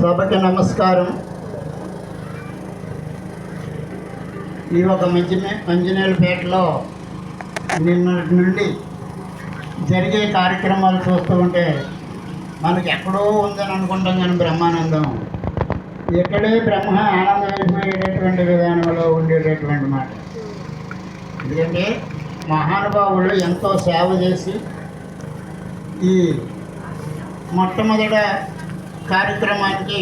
సభకి నమస్కారం. ఈ ఒక మంచినే మంచినీళ్ళపేటలో నిన్నటి నుండి జరిగే కార్యక్రమాలు చూస్తూ ఉంటే మనకి ఎక్కడో ఉందని అనుకుంటాం కానీ బ్రహ్మానందం. ఇక్కడే బ్రహ్మ ఆనందమైపోయేటటువంటి విధానంలో ఉండేటటువంటి మాట. ఎందుకంటే మహానుభావులు ఎంతో సేవ చేసి ఈ మొట్టమొదట కార్యక్రమానికి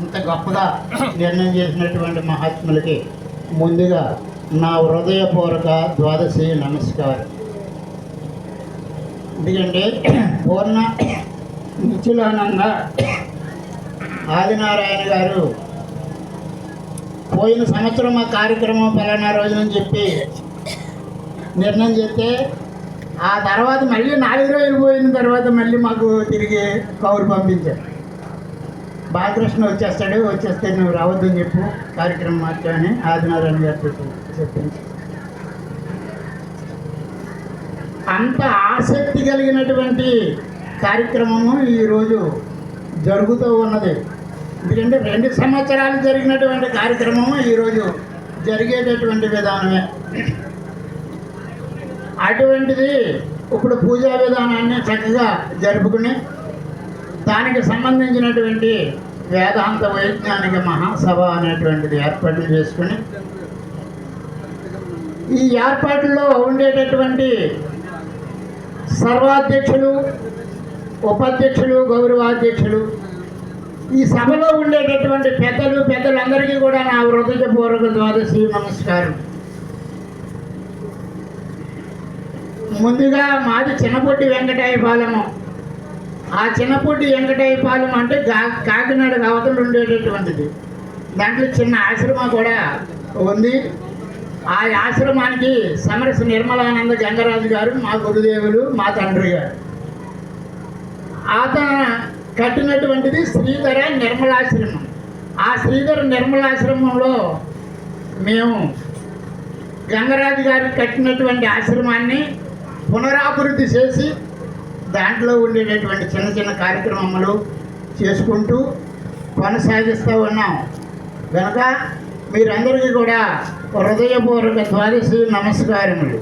ఇంత గొప్పగా నిర్ణయం చేసినటువంటి మహాత్ములకి ముందుగా నా హృదయపూర్వక ద్వాదశి నమస్కారం. ఎందుకంటే పూర్ణ నిత్యులానంద ఆదినారాయణ గారు పోయిన సంవత్సరం ఆ కార్యక్రమం పలానా రోజునని చెప్పి నిర్ణయం చేస్తే ఆ తర్వాత మళ్ళీ నాలుగు రోజులు పోయిన తర్వాత మళ్ళీ మాకు తిరిగి కౌరు పంపించారు. బాలకృష్ణ వచ్చేస్తాడు వచ్చేస్తే నువ్వు రావద్దని చెప్పు కార్యక్రమం మార్చామని ఆదినారాయణ గారు చెప్పింది అంత ఆసక్తి కలిగినటువంటి కార్యక్రమము ఈరోజు జరుగుతూ ఉన్నది. ఎందుకంటే రెండు సంవత్సరాలు జరిగినటువంటి కార్యక్రమము ఈరోజు జరిగేటటువంటి విధానమే. అటువంటిది ఇప్పుడు పూజా విధానాన్ని చక్కగా జరుపుకుని దానికి సంబంధించినటువంటి వేదాంత వైజ్ఞానిక మహాసభ అనేటువంటిది ఏర్పాట్లు చేసుకుని ఈ ఏర్పాట్లలో ఉండేటటువంటి సర్వాధ్యక్షులు ఉపాధ్యక్షులు గౌరవాధ్యక్షులు ఈ సభలో ఉండేటటువంటి పెద్దలు పెద్దలందరికీ కూడా నా హృదయపూర్వక ద్వాదశి నమస్కారం. ముందుగా మాది చిన్నపొట్టి వెంకటాయపాలెము ఆ చిన్నపొట్టి వెంకటాయపాలెం అంటే గా కాకినాడ అవతలు ఉండేటటువంటిది. దాంట్లో చిన్న ఆశ్రమం కూడా ఉంది. ఆ ఆశ్రమానికి సమరస నిర్మలానంద గంగరాజు గారు మా గురుదేవులు మా తండ్రి గారు. అతను కట్టినటువంటిది శ్రీధర నిర్మలాశ్రమం. ఆ శ్రీధర నిర్మలాశ్రమంలో మేము గంగరాజు గారు కట్టినటువంటి ఆశ్రమాన్ని పునరాభివృద్ధి చేసి దాంట్లో ఉండేటటువంటి చిన్న చిన్న కార్యక్రమములు చేసుకుంటూ కొనసాగిస్తూ ఉన్నాం. కనుక మీరందరికీ కూడా హృదయపూర్వక ద్వాదశి నమస్కారములు.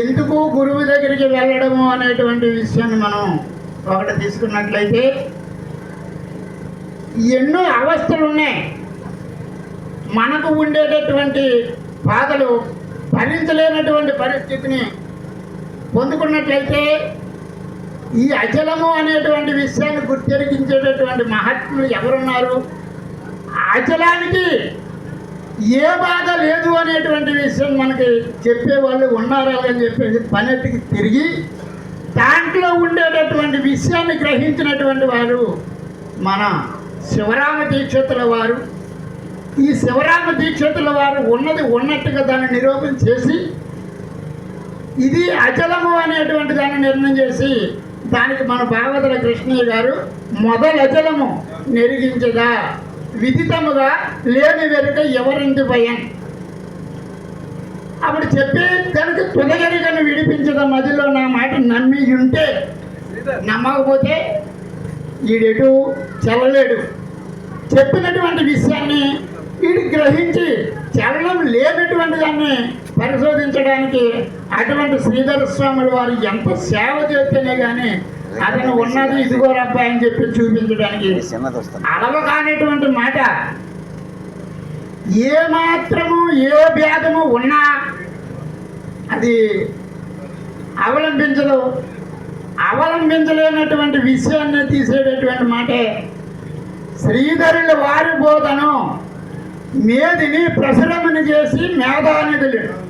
ఎందుకు గురువు దగ్గరికి వెళ్ళడము అనేటువంటి విషయాన్ని మనం ఒకటి తీసుకున్నట్లయితే ఎన్నో అవస్థలు ఉన్నాయి మనకు ఉండేటటువంటి బాధలు భరించలేనటువంటి పరిస్థితిని పొందుకున్నట్లయితే ఈ అచలము అనేటువంటి విషయాన్ని గుర్తెరిగించేటటువంటి మహాత్ములు ఎవరున్నారు? అచలానికి ఏ బాధ లేదు అనేటువంటి విషయం మనకి చెప్పే వాళ్ళు ఉన్నారా అని చెప్పేసి పనెత్తికి తిరిగి దాంట్లో ఉండేటటువంటి విషయాన్ని గ్రహించినటువంటి వారు మన శివరామ దీక్షతుల వారు. ఈ శివరామ దీక్షతుల వారు ఉన్నది ఉన్నట్టుగా దాన్ని నిరూపణ చేసి ఇది అచలము అనేటువంటి దాన్ని నిర్ణయం చేసి దానికి మన భాగవతుల కృష్ణయ్య గారు మొదల అచలము నెరిగించదా? విదితముగా లేని వెనుక ఎవరింది భయం? అప్పుడు చెప్పి కనుక తుదగరికను విడిపించద మదిలో నా మాట నమ్మి ఉంటే నమ్మకపోతే ఈడెటు చల్లలేడు. చెప్పినటువంటి విషయాన్ని వీడు గ్రహించి చలనం లేనటువంటి దాన్ని పరిశోధించడానికి అటువంటి శ్రీధర స్వాములు వారు ఎంత సేవ చేస్తేనే కానీ అతను ఉన్నది ఇదిగో అబ్బాయి అని చెప్పి చూపించడానికి అలవ కానిటువంటి మాట. ఏ మాత్రము ఏ భేదము ఉన్నా అది అవలంబించదు. అవలంబించలేనటువంటి విషయాన్ని తీసేటటువంటి మాటే శ్రీధరుల వారి బోధను మేదిని ప్రసరమని చేసి మేధానిధులు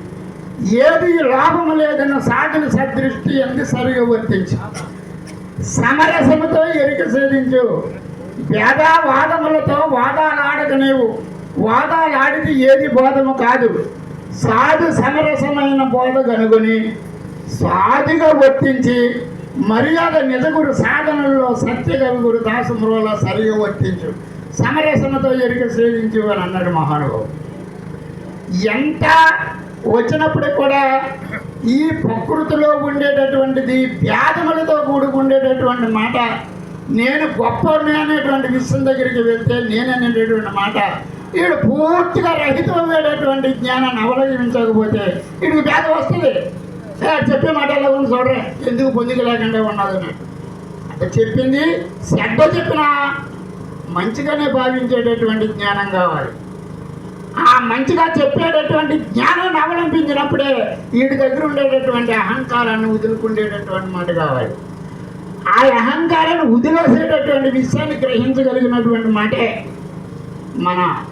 ఏది లాభము లేదన్న సాగులు సదృష్టి అంది సరిగా వర్తించు. సమరసముతో ఎరిక సేధించు. భేదావాదములతో వాదాలాడక నీవు. వాదాలాడితే ఏది బోధము కాదు. సాధు సమరసమైన బోధ కనుగొని సాధిగా వర్తించి మర్యాద నిజగురు సాధనల్లో సత్యగరుగురు దాసములలో సరిగా వర్తించు. సమరసముతో జరిగే సేధించు అని అన్నాడు మహానుభావుడు. ఎంత వచ్చినప్పుడు కూడా ఈ ప్రకృతిలో ఉండేటటువంటిది వ్యాధములతో కూడుకుండేటటువంటి మాట నేను గొప్ప అనేటువంటి విషయం దగ్గరికి వెళ్తే నేననేటటువంటి మాట వీడు పూర్తిగా రహితమైనటువంటి జ్ఞానాన్ని అవలంబించకపోతే వీడికి పేద వస్తుంది. చెప్పే మాట ఎలా ఉంది చూడరే? ఎందుకు పొందిక లేకుండా ఉన్నది అన్నట్టు అంటే చెప్పింది శ్రద్ధ చెప్పిన మంచిగానే భావించేటటువంటి జ్ఞానం కావాలి. ఆ మంచిగా చెప్పేటటువంటి జ్ఞానాన్ని అవలంబించినప్పుడే వీడి దగ్గర ఉండేటటువంటి అహంకారాన్ని వదులుకుండేటటువంటి మాట కావాలి. ఆ అహంకారాన్ని వదిలేసేటటువంటి విషయాన్ని గ్రహించగలిగినటువంటి మాటే మన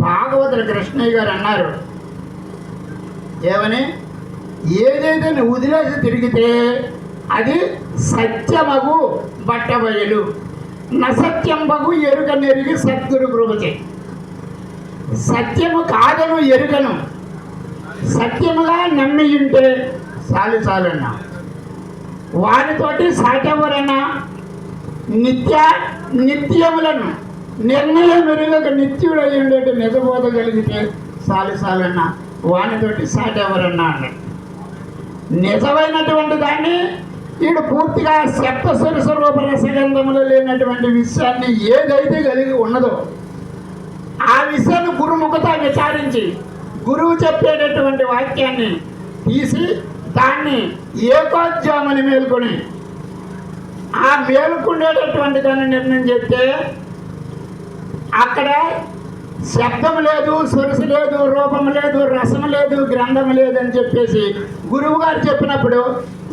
భాగవతుల కృష్ణయ్య గారు అన్నారు. ఏమని? ఏదైతే నువ్వు వదిలేసి తిరిగితే అది సత్యమగు బట్టబయలు. నసత్యంబగు ఎరుక నెరిగి సద్గురు కృపచే సత్యము కాదను ఎరుకను సత్యముగా నమ్మి ఉంటే చాలు చాలన్నా. వారితోటి సాటెవరన్నా? నిత్య నిత్యములను నిర్ణయం మెరుగక నిత్యుడు అయి ఉండేటి నిజబోధగలిగితే చాలు చాలన్నా. వానితోటి సాటెవరన్నా అన్నాడు నిజమైనటువంటి దాన్ని వీడు పూర్తిగా సప్త స్వరూప రసగంధములు లేనటువంటి విషయాన్ని ఏదైతే కలిగి ఉన్నదో ఆ విషయాన్ని గురుముఖత విచారించి గురువు చెప్పేటటువంటి వాక్యాన్ని తీసి దాన్ని ఏకోద్యామని మేల్కొని ఆ మేలుకుండేటటువంటి దాన్ని నిర్ణయం చెప్తే అక్కడ శబ్దం లేదు సొరుసు లేదు రూపం లేదు రసం లేదు గ్రంథం లేదు అని చెప్పేసి గురువుగారు చెప్పినప్పుడు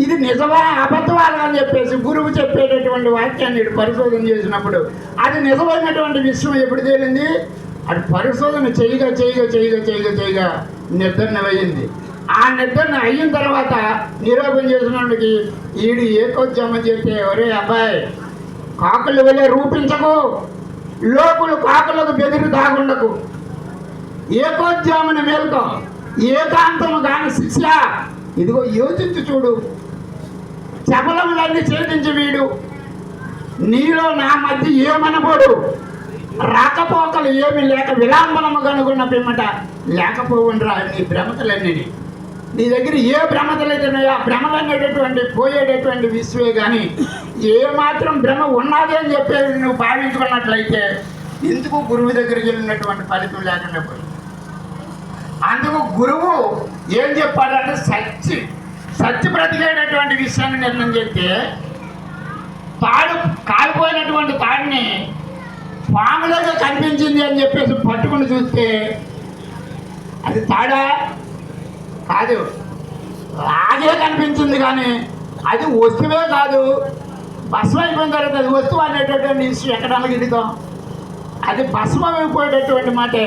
ఇది నిజమా అబద్ధవాలా అని చెప్పేసి గురువు చెప్పేటటువంటి వాక్యాన్ని పరిశోధన చేసినప్పుడు అది నిజమైనటువంటి విషయం ఎప్పుడు తేలింది? అది పరిశోధన చేయగా చేయగా చేయగా చేయగా చేయగా నిర్ధారణ అయ్యింది ఆ నిర్ధారణ అయిన తర్వాత నిరూపణ చేసినోడికి ఈడు ఏకోద్యమం చెప్తే ఒరే అబ్బాయి కాకులు వెళ్ళే రూపించకు లోకులు కాకులకు బెదిరి దాగుండకు. ఏకోద్యమని మేల్కో ఏకాంతము కాని శిష్య. ఇదిగో యోచించి చూడు. శబలములన్నీ ఛేదించి వీడు. నీలో నా మధ్య ఏమనబోడు? రాకపోకలు ఏమి లేక విలాంబనము కనుగొన్న పిమ్మట లేకపోవునరా నీ భ్రమతలన్నీ నీ దగ్గర ఏ భ్రమతలు అయితే ఆ ఆ భ్రమలనేటటువంటి పోయేటటువంటి విశ్వే కానీ ఏ మాత్రం భ్రమ ఉన్నది అని చెప్పేది నువ్వు భావించుకున్నట్లయితే ఎందుకు గురువు దగ్గరికి వెళ్ళినటువంటి ఫలితం లేకుండా పోయింది. అందుకు గురువు ఏం చెప్పాడంటే సత్య. సత్య బ్రతికేటటువంటి విషయాన్ని నిర్ణయం చేస్తే తాడు కాలిపోయినటువంటి తాడిని పాములాగా కనిపించింది అని చెప్పేసి పట్టుకుని చూస్తే అది తాడా? కాదు. రాగే కనిపించింది కానీ అది వస్తువే కాదు. భస్మం అయిపోయిన తర్వాత అది వస్తువు అనేటటువంటి ఇష్యూ ఎక్కడానికి ఇడుతాం అది భస్మం అయిపోయేటటువంటి మాటే.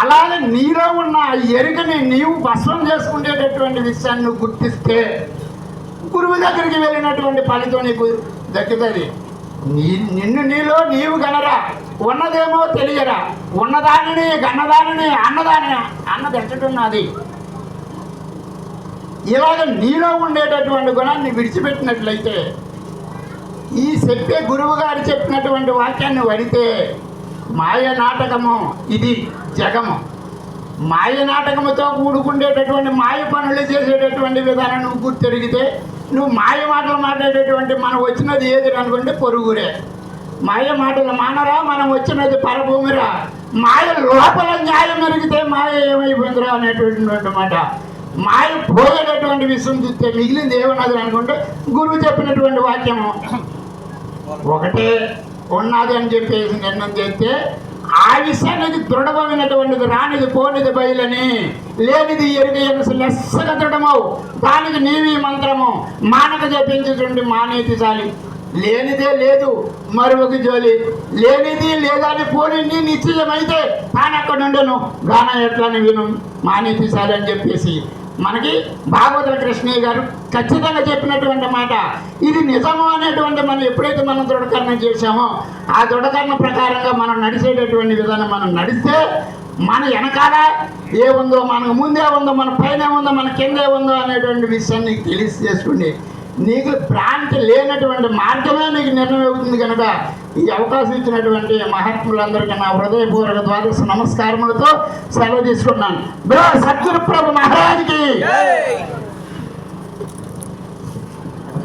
అలాగే నీలో ఉన్న ఆ ఎరుకని నీవు భస్మం చేసుకునేటటువంటి విషయాన్ని నువ్వు గుర్తిస్తే గురువు దగ్గరికి వెళ్ళినటువంటి ఫలితం నీకు దక్కుతుంది. నీ నిన్ను నీలో నీవు గనరా ఉన్నదేమో తెలియరా ఉన్నదానిని గన్నదానిని అన్నదాని అన్నది ఎక్కడున్నది ఇలాగ నీలో ఉండేటటువంటి గుణాన్ని విడిచిపెట్టినట్లయితే ఈ చెప్పే గురువు గారు చెప్పినటువంటి వాక్యాన్ని వడితే మాయ నాటకము ఇది. జగము. మాయ నాటకముతో కూడుకుండేటటువంటి మాయ పనులు చేసేటటువంటి విధానం నువ్వు గుర్తెరిగితే నువ్వు మాయ మాటలు మాట్లాడేటటువంటి మనం వచ్చినది ఏది అనుకుంటే పొరుగురే. మాయ మాటలు మానరా మనం వచ్చినది పరభూమిరా. మాయ లోపల న్యాయం పెరిగితే మాయ ఏమైపోయిందిరా అనేటటువంటి మాట. మాయ పోయేటటువంటి విషయం చూస్తే మిగిలింది ఏమన్నది అనుకుంటే గురువు చెప్పినటువంటి వాక్యము. ఒకటే ఉన్నది అని చెప్పేసి నిర్ణయం చేస్తే ఆయుష అనేది దృఢమైనటువంటిది రానిది పోనిది బయలని లేనిది ఎరుగ ఎనసు లెస్సగా దృఢమవు. దానికి నీవి మంత్రము. మానక జపించుచుండి మానేతి చాలి లేనిదే లేదు మరొక జోలి. లేనిది లేదని పోనింది నిశ్చయమైతే తాను అక్కడ ఉండను గానం ఎట్లా విను. మానేతి చాలి అని చెప్పేసి మనకి భాగవతుల కృష్ణయ్య గారు ఖచ్చితంగా చెప్పినటువంటి మాట. ఇది నిజము అనేటువంటి మనం ఎప్పుడైతే మనం దృఢకరణ చేశామో ఆ దృఢకరణ ప్రకారంగా మనం నడిచేటటువంటి విధానం మనం నడిస్తే మన వెనకాల ఏ ఉందో మనకు ముందే ఉందో మన పైన ఉందో మన కిందే ఉందో అనేటువంటి విషయాన్ని నీకు తెలిసి నీకు భ్రాంతి లేనటువంటి మార్గమే నీకు నిర్ణయం అవుతుంది కనుక ఈ అవకాశం ఇచ్చినటువంటి మహాత్ములందరికీ నా హృదయపూర్వక ద్వాదశ నమస్కారములతో సెలవు తీసుకున్నాను. బ్రో సద్గురు ప్రభు మహారాజ్కి